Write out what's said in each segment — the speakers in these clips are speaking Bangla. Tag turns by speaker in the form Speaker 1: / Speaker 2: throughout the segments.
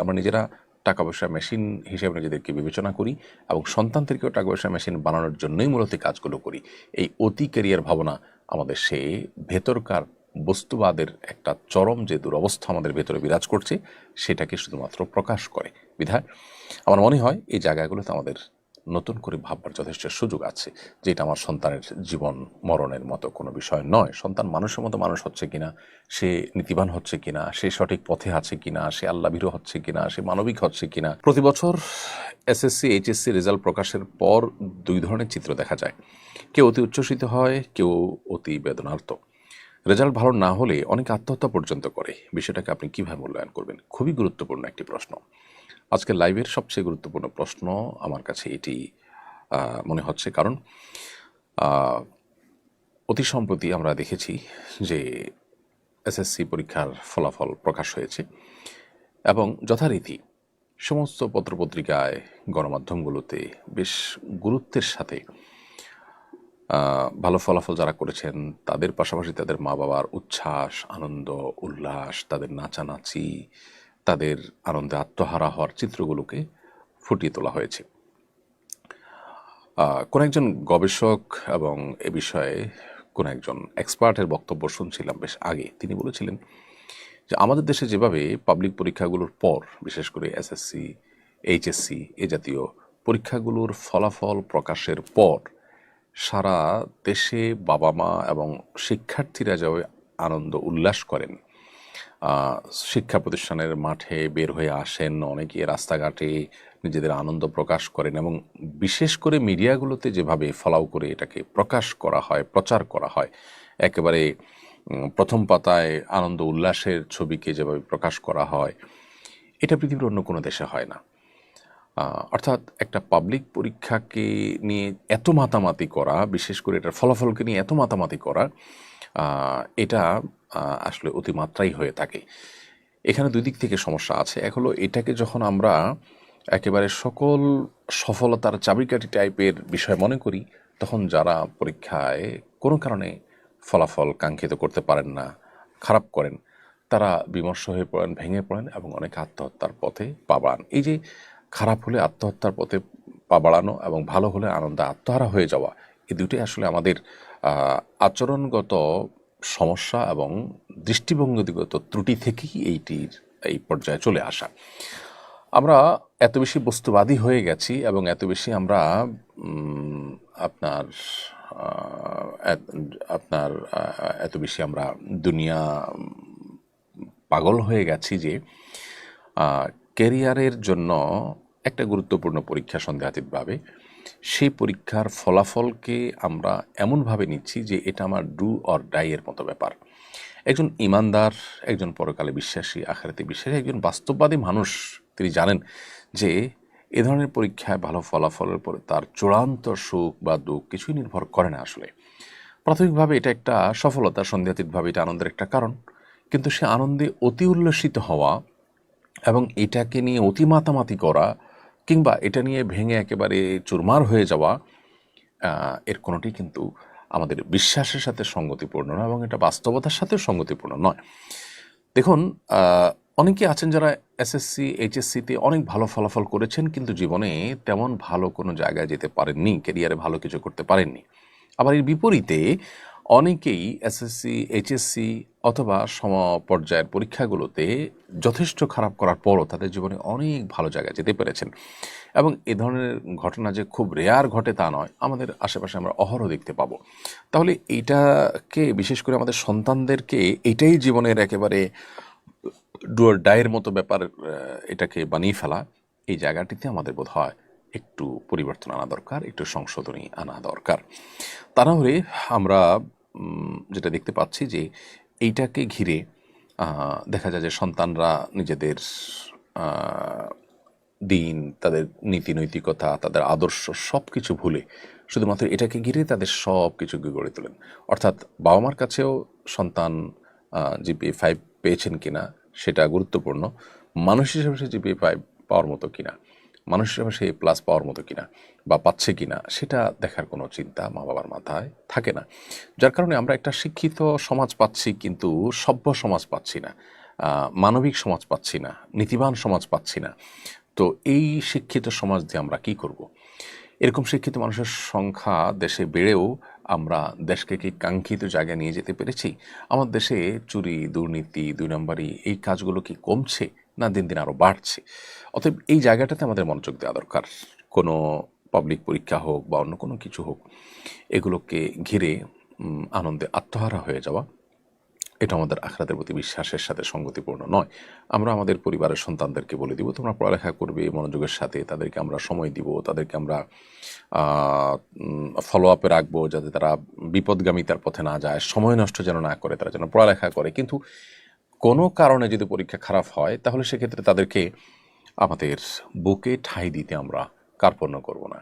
Speaker 1: আমরা নিজেরা টাকা পয়সা মেশিন হিসেবে নিজেদেরকে বিবেচনা করি এবং সন্তানদেরকেও টাকা পয়সা মেশিন বানানোর জন্যই মূলত কাজগুলো করি। এই অতি ক্যারিয়ার ভাবনা আমাদের সে ভেতরকার বস্তুবাদের একটা চরম যে দুরবস্থা আমাদের ভেতরে বিরাজ করছে, সেটাকে শুধুমাত্র প্রকাশ করে। বিধায়, আমার মনে হয় এই জায়গাগুলোতে আমাদের নতুন করে ভাববার যথেষ্ট সুযোগ আছে যে এটা আমার সন্তানের জীবন মরণের মতো কোনো বিষয় নয়। সন্তান মানুষের মতো মানুষ হচ্ছে কিনা, সে নীতিবান হচ্ছে কিনা, সে সঠিক পথে আছে কিনা, সে আল্লাভীরও হচ্ছে কিনা, সে মানবিক হচ্ছে কিনা। প্রতি বছর এসএসসি, এইচএসসি রেজাল্ট প্রকাশের পর দুই ধরনের চিত্র দেখা যায়। কেউ অতি উচ্ছ্বসিত হয়, কেউ অতি বেদনার্ত। রেজাল্ট ভালো না হলে অনেক আত্মহত্যা পর্যন্ত করে। বিষয়টাকে আপনি কীভাবে মূল্যায়ন করবেন? খুবই গুরুত্বপূর্ণ একটি প্রশ্ন। আজকের লাইভের সবচেয়ে গুরুত্বপূর্ণ প্রশ্ন আমার কাছে এটি মনে হচ্ছে। কারণ অতি সম্প্রতি আমরা দেখেছি যে এসএসসি পরীক্ষার ফলাফল প্রকাশ হয়েছে এবং যথারীতি সমস্ত পত্রপত্রিকায় গণমাধ্যমগুলোতে বেশ গুরুত্বের সাথে ভালো ফলাফল যারা করেছেন, তাদের পাশাপাশি তাদের মা বাবার উচ্ছ্বাস, আনন্দ, উল্লাস, তাদের নাচানাচি তাদের আনন্দে আত্মহারা হওয়ার চিত্রগুলোকে ফুটিয়ে তোলা হয়েছে। কোন একজন গবেষক এবং এ বিষয়ে কোন একজন এক্সপার্টের বক্তব্য শুনছিলাম বেশ আগে। তিনি বলেছিলেন যে, আমাদের দেশে যেভাবে পাবলিক পরীক্ষাগুলোর পর, বিশেষ করে এসএসসি, এইচএসসি এ জাতীয় পরীক্ষাগুলোর ফলাফল প্রকাশের পর, সারা দেশে বাবা মা এবং শিক্ষার্থীরা যে আনন্দ উল্লাস করেন শিক্ষা প্রতিষ্ঠানের মাঠে বের হয়ে আসেন অনেকে রাস্তাঘাটে নিজেদের আনন্দ প্রকাশ করেন এবং বিশেষ করে মিডিয়াগুলোতে যেভাবে ফলাও করে এটাকে প্রকাশ করা হয়, প্রচার করা হয়, একেবারে প্রথম পাতায় আনন্দ উল্লাসের ছবিকে যেভাবে প্রকাশ করা হয়, এটা পৃথিবীর অন্য কোনো দেশে হয় না। অর্থাৎ একটা পাবলিক পরীক্ষাকে নিয়ে এত মাতামাতি করা, বিশেষ করে এটার ফলাফলকে নিয়ে এত মাতামাতি করা এটা আসলে অতিমাত্রাই হয়ে থাকে। এখানে দুই দিক থেকে সমস্যা আছে। এক হলো এটাকে যখন আমরা একেবারে সকল সফলতার চাবিকাঠি টাইপের বিষয় মনে করি, তখন যারা পরীক্ষায় কোনো কারণে ফলাফল কাঙ্ক্ষিত করতে পারেন না, খারাপ করেন, তারা বিমর্ষ হয়ে পড়েন, ভেঙে পড়েন এবং অনেক আত্মহত্যার পথে পা বাড়ান। এই যে খারাপ হলে আত্মহত্যার পথে পা বাড়ানো এবং ভালো হলে আনন্দে আত্মহারা হয়ে যাওয়া, এই দুটোই আসলে আমাদের আচরণগত সমস্যা এবং দৃষ্টিভঙ্গিগত ত্রুটি থেকেই এইটির এই পর্যায়ে চলে আসা। আমরা এত বেশি বস্তুবাদী হয়ে গেছি এবং এত বেশি আমরা আপনার আপনার এত বেশি আমরা দুনিয়া পাগল হয়ে গেছি যে ক্যারিয়ারের জন্য একটা গুরুত্বপূর্ণ পরীক্ষা সন্দেহাতীতভাবে সেই পরীক্ষার ফলাফলকে আমরা এমনভাবে নিচ্ছি যে এটা আমার ডু অর ডাইয়ের মতো ব্যাপার। একজন ইমানদার, একজন পরকালে বিশ্বাসী, আখারাতে বিশ্বাসী, একজন বাস্তববাদী মানুষ তিনি জানেন যে এ ধরনের পরীক্ষায় ভালো ফলাফলের পরে তার চূড়ান্ত সুখ বা দুঃখ কিছুই নির্ভর করে না আসলে। প্রাথমিকভাবে এটা একটা সফলতা সন্দেহাতীতভাবে এটা আনন্দের একটা কারণ। কিন্তু সে আনন্দে অতি উল্লসিত হওয়া এবং এটাকে নিয়ে অতি মাতামাতি করা কিংবা এটা নিয়ে ভেঙে একেবারে চুরমার হয়ে যাওয়া এর কোনোটি কিন্তু আমাদের বিশ্বাসের সাথে সঙ্গতিপূর্ণ নয় এবং এটা বাস্তবতার সাথে সঙ্গতিপূর্ণ নয়। দেখুন অনেকে আছেন যারা এসএসসি এইচএসসিতে অনেক ভালো ফলাফল করেছেন কিন্তু জীবনে তেমন ভালো কোনো জায়গায় যেতে পারেননি ক্যারিয়ারে ভালো কিছু করতে পারেননি। আবার এর বিপরীতে অনেকেই এসএসসি এইচএসসি অথবা সম পর্যায়ের পরীক্ষাগুলোতে যথেষ্ট খারাপ করার পরও তাদের জীবনে অনেক ভালো জায়গায় যেতে পেরেছেন। এবং এ ধরনের ঘটনা যে খুব রেয়ার ঘটে তা নয়, আমাদের আশেপাশে আমরা অহরহ দেখতে পাবো। তাহলে এইটাকে বিশেষ করে আমাদের সন্তানদেরকে এটাই জীবনের একেবারে ডুয়ার ডায়ের মতো ব্যাপার এটাকে বানিয়ে ফেলা, এই জায়গাটিতে আমাদের বোধ হয় একটু পরিবর্তন আনা দরকার, একটু সংশোধনী আনা দরকার। তা না হলে আমরা যেটা দেখতে পাচ্ছি যে এইটাকে ঘিরে দেখা যায় যে সন্তানরা নিজেদের দিন, তাদের নীতি নৈতিকতা, তাদের আদর্শ সব কিছু ভুলে শুধুমাত্র এটাকে ঘিরে তাদের সব কিছুকে গড়ে তোলেন। অর্থাৎ বাবা মার কাছেও সন্তান জিপিএ ফাইভ পেয়েছেন কিনা সেটা গুরুত্বপূর্ণ। মানুষ হিসেবে সে জিপিএ ফাইভ পাওয়ার মতো কিনা। মানুষ হিসেবে সে প্লাস পাওয়ার মতো কিনা বা পাচ্ছে কিনা, সেটা দেখার কোনো চিন্তা মা বাবার মাথায় থাকে না। যার কারণে আমরা একটা শিক্ষিত সমাজ পাচ্ছি কিন্তু সভ্য সমাজ পাচ্ছি না মানবিক সমাজ পাচ্ছি না, নীতিবান সমাজ পাচ্ছি না। তো এই শিক্ষিত সমাজ দিয়ে আমরা কি করব। এরকম শিক্ষিত মানুষের সংখ্যা দেশে বেড়েও আমরা দেশকে কি কাঙ্ক্ষিত জায়গায় নিয়ে যেতে পেরেছি? আমার দেশে চুরি, দুর্নীতি, দুই নম্বরই এই কাজগুলো কি কমছে? না, দিন দিন আরও বাড়ছে। অতএব এই জায়গাটাতে আমাদের মনোযোগ দেওয়া দরকার। কোনো পাবলিক পরীক্ষা হোক বা অন্য কোনো কিছু হোক, এগুলোকে ঘিরে আনন্দে আত্মহারা হয়ে যাওয়া, এটা আমাদের আখরাতের প্রতি বিশ্বাসের সাথে সঙ্গতিপূর্ণ নয়। আমরা আমাদের পরিবারের সন্তানদেরকে বলে দিব, তোমরা পড়ালেখা করবে, মনোযোগের সাথে তাদেরকে আমরা সময় দিব, তাদেরকে আমরা ফলো আপে রাখব যাতে তারা বিপদগামিতার পথে না যায়, সময় নষ্ট যেন না করে, তারা যেন পড়ালেখা করে। কিন্তু কোনো কারণে যদি পরীক্ষা খারাপ হয়, তাহলে সেক্ষেত্রে তাদেরকে আমাদের বুকে ঠাঁই দিতে আমরা কার্পণ্য করব না।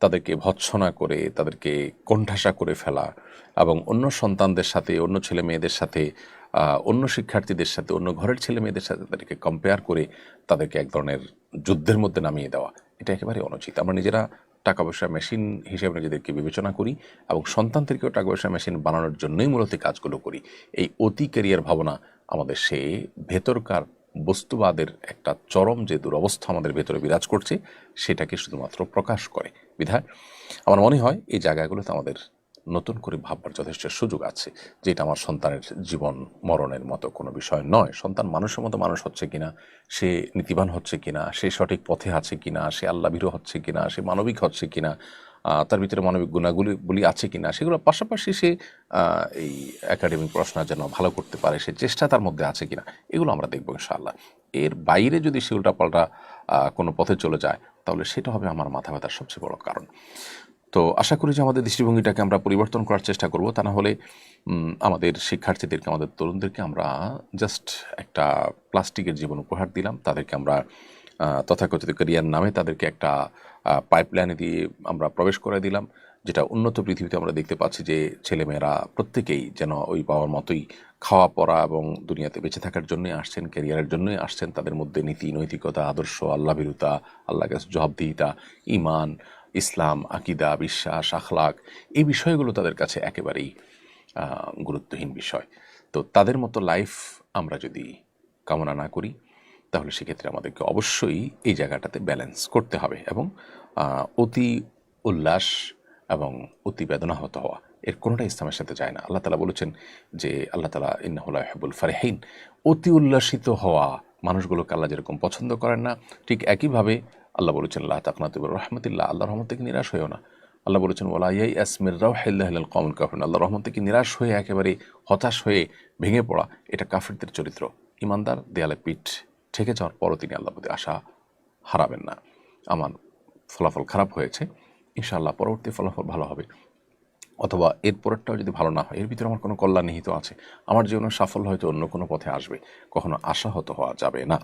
Speaker 1: তাদেরকে ভৎসনা করে, তাদেরকে কোণঠাসা করে ফেলা এবং অন্য সন্তানদের সাথে, অন্য ছেলে মেয়েদের সাথে অন্য শিক্ষার্থীদের সাথে, অন্য ঘরের ছেলে মেয়েদের সাথে তাদেরকে কম্পেয়ার করে তাদেরকে এক ধরনের যুদ্ধের মধ্যে নামিয়ে দেওয়া। এটা একেবারে অনুচিত। আমরা নিজেরা টাকা পয়সা মেশিন হিসেবে নিজেদেরকে বিবেচনা করি এবং সন্তানদেরকেও টাকা পয়সা মেশিন বানানোর জন্যই মূলত কাজগুলো করি। এই অতি ক্যারিয়ার ভাবনা আমাদের সে ভেতরকার বস্তুবাদের একটা চরম যে দুরবস্থা আমাদের ভেতরে বিরাজ করছে, সেটাকে শুধুমাত্র প্রকাশ করে। বিধায়, আমার মনে হয় এই জায়গাগুলোতে আমাদের নতুন করে ভাববার যথেষ্ট সুযোগ আছে, যেটা আমার সন্তানের জীবন মরণের মতো কোনো বিষয় নয়। সন্তান মানুষের মতো মানুষ হচ্ছে কিনা, সে নীতিবান হচ্ছে কিনা, সে সঠিক পথে আছে কিনা, সে আল্লাভীরু হচ্ছে কিনা, সে মানবিক হচ্ছে কিনা তার ভিতরে মানবিক গুণাগুলি বলি আছে কিনা সেগুলোর পাশাপাশি সে এই একাডেমিক পড়াশোনা যেন ভালো করতে পারে, সে চেষ্টা তার মধ্যে আছে কিনা এগুলো আমরা দেখব ইনশাআল্লাহ। এর বাইরে যদি সে উল্টাপাল্টা কোনো পথে চলে যায়, তাহলে সেটা হবে আমার মাথা ব্যথার সবচেয়ে বড় কারণ। তো আশা করি যে আমাদের দৃষ্টিভঙ্গিটাকে আমরা পরিবর্তন করার চেষ্টা করব, তা না হলে আমাদের শিক্ষার্থীদেরকে, আমাদের তরুণদেরকে আমরা জাস্ট একটা প্লাস্টিকের জীবন উপহার দিলাম, তাদেরকে আমরা তথাকথিত ক্যারিয়ার নামে তাদেরকে একটা পাইপলাইনে দিয়ে আমরা প্রবেশ করে দিলাম, যেটা উন্নত পৃথিবীতে আমরা দেখতে পাচ্ছি যে ছেলেমেয়েরা প্রত্যেকেই যেন ওই বাবার মতোই খাওয়া, পড়া এবং দুনিয়াতে বেঁচে থাকার জন্যই আসছেন ক্যারিয়ারের জন্যই আসছেন, তাদের মধ্যে নীতি, নৈতিকতা, আদর্শ আল্লাভীরুতা আল্লাহ কাছে জবাবদিহিতা ইমান ইসলাম, আকিদা, বিশ্বাস, আখলাক, এই বিষয়গুলো তাদের কাছে একেবারেই গুরুত্বহীন বিষয়। তো তাদের মতো লাইফ আমরা যদি কামনা না করি তাহলে সেক্ষেত্রে আমাদেরকে অবশ্যই এই জায়গাটাতে ব্যালেন্স করতে হবে এবং অতি উল্লাস এবং অতি বেদনাহত হওয়া এর কোনোটা ইসলামের সাথে যায় না। আল্লাহ তালা বলেছেন যে, আল্লাহ তালা ইন্নাহুল্লাহ হেবুল ফারেহিন। অতি উল্লাসিত হওয়া মানুষগুলোকে আল্লাহ যেরকম পছন্দ করেন না, ঠিক একইভাবে আল্লাহ বলেছেন আল্লাহ তাকনাতুবুর রহমতুল্লাহ আল্লাহ রহমত থেকে নিরাশ হয়েও না। আল্লাহ বলেছেন ওলা ইয়াই আসমির রাও হেল্লাহ কমন কাফির আল্লাহ রহমত থেকে নিরাশ হয়ে একেবারে হতাশ হয়ে ভেঙে পড়া এটা কাফিরদের চরিত্র। ইমানদার, দেয়ালে পিঠ ঠেকে যাওয়ার পরও তিনি আল্লাহ প্রতি আশা হারাবেন না। আমার ফলাফল খারাপ হয়েছে। ইনশাআল্লাহ পরবর্তী ফলাফল ভালো হবে। অথবা এর পরেরটাও যদি ভালো না হয়, এর ভিতরে আমার কোনো কল্যাণ নিহিত আছে। আমার জীবনের সাফল্য হয়তো অন্য কোনো পথে আসবে। কখনো আশাহত হওয়া যাবে না।